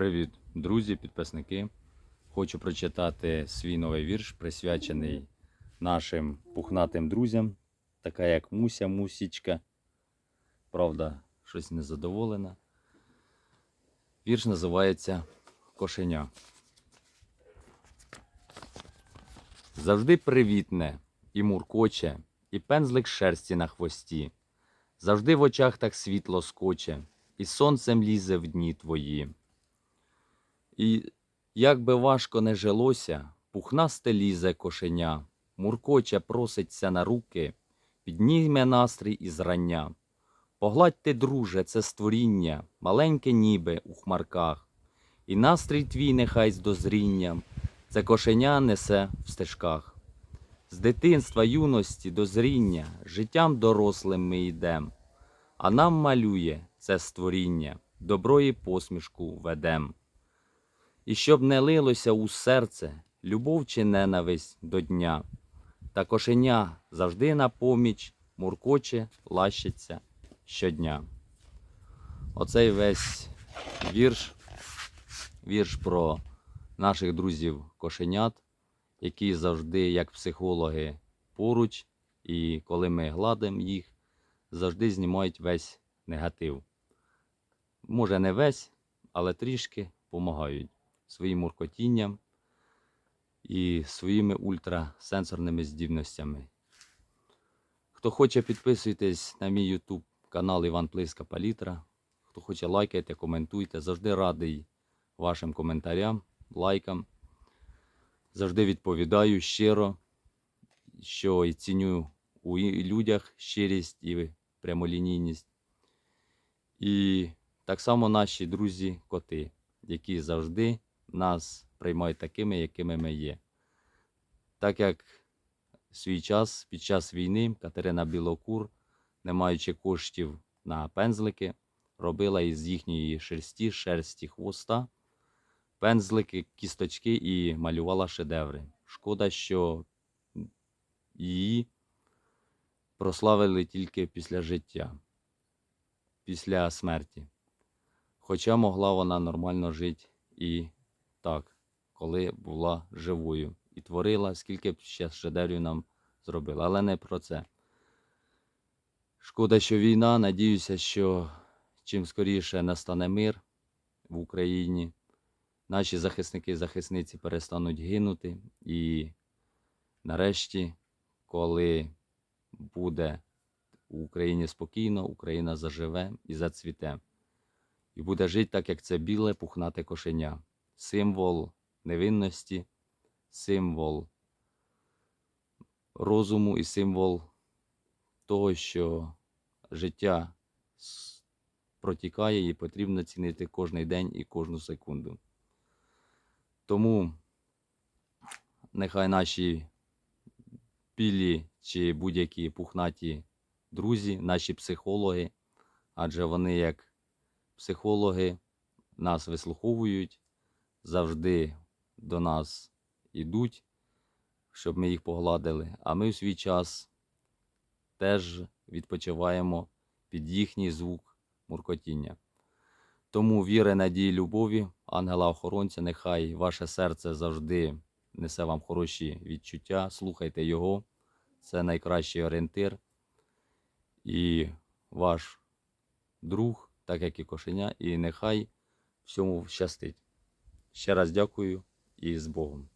Привіт, друзі, підписники. Хочу прочитати свій новий вірш, присвячений нашим пухнатим друзям, така як Муся, Мусічка. Правда, щось незадоволена. Вірш називається Кошеня. Завжди привітне і муркоче, і пензлик шерсті на хвості. Завжди в очах так світло скоче, і сонцем лізе в дні твої. І як би важко не жилося, пухнасте лізе кошеня, муркоче проситься на руки, підніме настрій із рання. Погладьте, друже, це створіння, маленьке ніби у хмарках, і настрій твій нехай з дозрінням, це кошеня несе в стежках. З дитинства, юності до зріння, життям дорослим ми йдем, а нам малює це створіння, добро і посмішку ведем. І щоб не лилося у серце любов чи ненависть до дня, та кошеня завжди на поміч муркоче, лащиться щодня. Оцей весь вірш, вірш про наших друзів кошенят, які завжди, як психологи, поруч, і коли ми гладимо їх, завжди знімають весь негатив. Може, не весь, але трішки допомагають своїм муркотінням і своїми ультрасенсорними здібностями. Хто хоче, підписуйтесь на мій YouTube канал Іван Плиска Палітра. Хто хоче, лайкайте, коментуйте. Завжди радий вашим коментарям, лайкам. Завжди відповідаю щиро, що і ціню у людях щирість і прямолінійність. І так само наші друзі коти, які завжди нас приймають такими, якими ми є. Так як в свій час, під час війни, Катерина Білокур, не маючи коштів на пензлики, робила із їхньої шерсті, шерсті хвоста, пензлики, кісточки і малювала шедеври. Шкода, що її прославили тільки після життя, після смерті. Хоча могла вона нормально жити і так, коли була живою. І творила, скільки б ще шедеврів нам зробила. Але не про це. Шкода, що війна. Надіюся, що чим скоріше настане мир в Україні. Наші захисники і захисниці перестануть гинути. І нарешті, коли буде в Україні спокійно, Україна заживе і зацвіте. І буде жити так, як це біле пухнате кошеня. Символ невинності, символ розуму і символ того, що життя протікає і потрібно цінити кожний день і кожну секунду. Тому нехай наші білі чи будь-які пухнаті друзі, наші психологи, адже вони як психологи нас вислуховують, завжди до нас йдуть, щоб ми їх погладили. А ми в свій час теж відпочиваємо під їхній звук муркотіння. Тому віри, надії, любові, ангела-охоронця, нехай ваше серце завжди несе вам хороші відчуття. Слухайте його, це найкращий орієнтир. І ваш друг, так як і кошеня, і нехай всьому щастить. Ще раз дякую і з Богом.